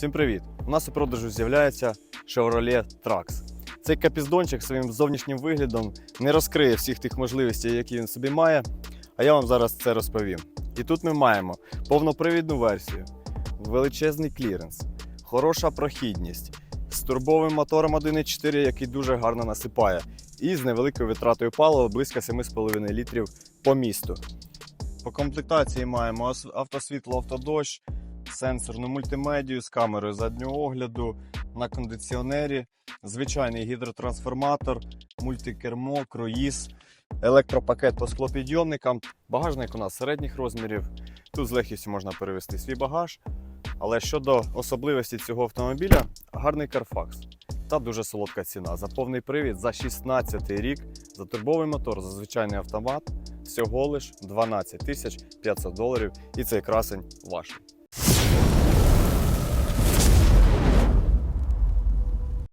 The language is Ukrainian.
Всім привіт! У нас у продажу з'являється Chevrolet Trax. Цей капіздончик своїм зовнішнім виглядом не розкриє всіх тих можливостей, які він собі має, а я вам зараз це розповім. І тут ми маємо повнопривідну версію, величезний кліренс, хороша прохідність, з турбовим мотором 1.4, який дуже гарно насипає, і з невеликою витратою палива близько 7,5 літрів по місту. По комплектації маємо автосвітло, автодощ, сенсорну мультимедію з камерою заднього огляду на кондиціонері, звичайний гідротрансформатор, мультикермо, круїз, електропакет по склопідйомникам. Багажник у нас середніх розмірів. Тут з легкістю можна перевести свій багаж. Але щодо особливості цього автомобіля, гарний Carfax та дуже солодка ціна. За повний привід за 16 рік, за турбовий мотор, за звичайний автомат всього лиш 12 тисяч 500 доларів. І цей красень ваш.